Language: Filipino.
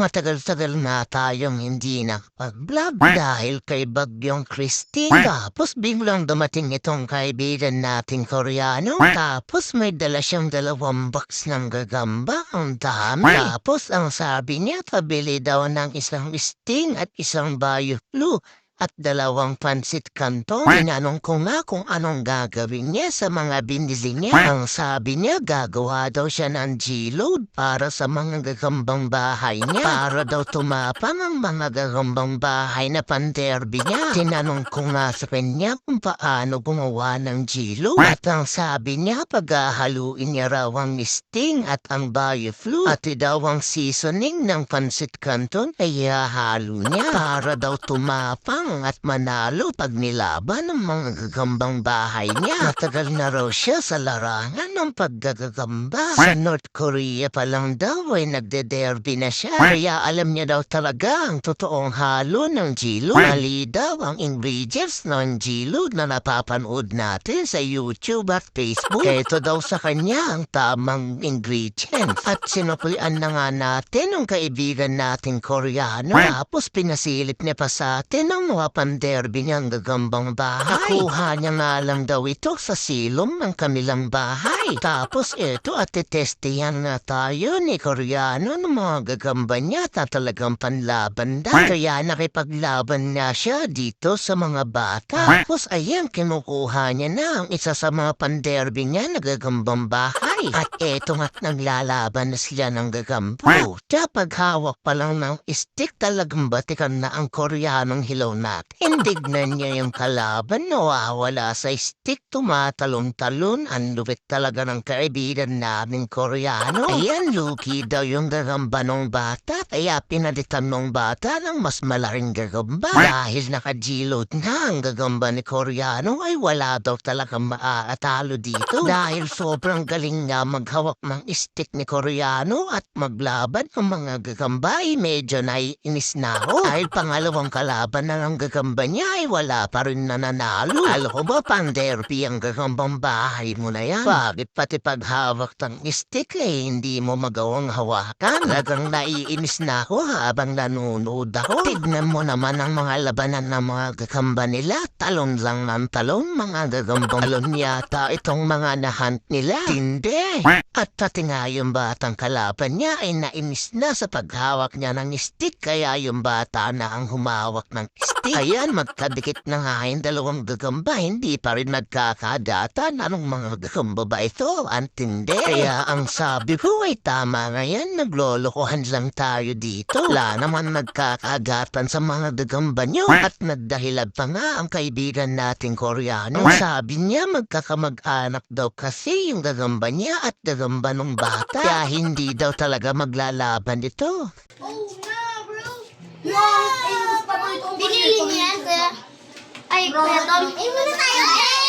matagal-tagal na tayong hindi nakapag-vlog dahil kay Bagyong Christine. Tapos biglang dumating itong kaibigan nating Koreano. Tapos may dala siyang dalawang box ng gagamba. Ang dami. Tapos ang sabi niya, pabili daw ng isang sting at isang bioflu at dalawang pansit kanton. Tinanong ko nga kung anong gagawin niya sa mga binili niya. Ang sabi niya, gagawa daw siya ng G-load para sa mga gagambang bahay niya. Para daw tumapang ang mga gagambang bahay na panderby niya. Tinanong ko nga sa kanya kung paano gumawa ng G-load. At ang sabi niya, paghahaluin niya raw ang sting at ang bioflu. At daw ang seasoning ng pansit kanton ay ihahalo niya para daw tumapang at manalo pag nilaban ng mga gagambang bahay niya. Matagal na raw siya sa larangan ng paggagagamba. Sa North Korea pa lang daw ay nagde-derby na siya. Kaya alam niya daw talaga ang totoong halo ng G-Load. Mali daw ang ingredients ng G-Load na napapanood natin sa YouTube at Facebook. Kaya ito daw sa kanya ang tamang ingredients. At sinukulian na nga natin ang kaibigan nating Koreano. Tapos pinasilip niya pa sa atin ang mga panderby niyang gagambang bahay. Nakuha niya nga lang daw ito sa silong ng kanilang bahay. Tapos ito at titestihan na tayo ni Koreano ng mga gagamba niya na talagang panlaban daw. Kaya nakipaglaban na siya dito sa mga bata. Tapos ayan, kinukuha niya na ang isa sa mga panderby niya na gagambang bahay. At eto nga't naglalaban na sila ng gagambo. Kapag hawak pa lang ng stick talagang batikan na ang Koreanong hilaw natin. Indignan niya yung kalaban, nawawala sa stick, tumatalon-talon. Ang lupit talaga ng kaibigan naming Koreano. Ayan, Lucky daw yung gagamba ng bata, kaya pinalitan ng bata ng mas malaking gagamba. Dahil naka-G-load na ang gagamba ni Koreano ay wala daw talagang maaatalo dito. Dahil sobrang galing nga maghawak ng stick ni Koreano at maglaban ng mga gagamba ay medyo naiinis na ako. Dahil pangalawang kalaban na ng gagamba niya ay wala pa rin nananalo. Alam ko ba pang derby ang gagambang bahay mo na yan? Bakit pati paghawak ng stick eh hindi mo magawang hawakan? Talagang naiinis na ako habang nanonood ako. Tignan mo naman ang mga labanan ng mga gagamba nila. Talon lang ng talon, mga gagambang talon yata itong mga nahunt nila. Hindi. At pati nga yung batang kalaban niya ay nainis na sa paghawak niya ng stick kaya yung bata na ang humawak ng stick. Ayan, magkadikit na nga yung dalawang gagamba, hindi pa rin nagkakadatan. Anong mga gagamba ba ito? Antindi. Kaya ang sabi ko ay tama ngayon, naglolokohan lang tayo dito. Wala naman nagkakagatan sa mga gagamba niyo. At nagdahilan pa nga ang kaibigan nating Koreano. Sabi niya magkakamag-anak daw kasi yung gagamba niya at gagamba ng bata. Kaya hindi daw talaga maglalaban ito. Oh no, bro! No! Binili niya. Ay, Tom. Eh, muna tayo.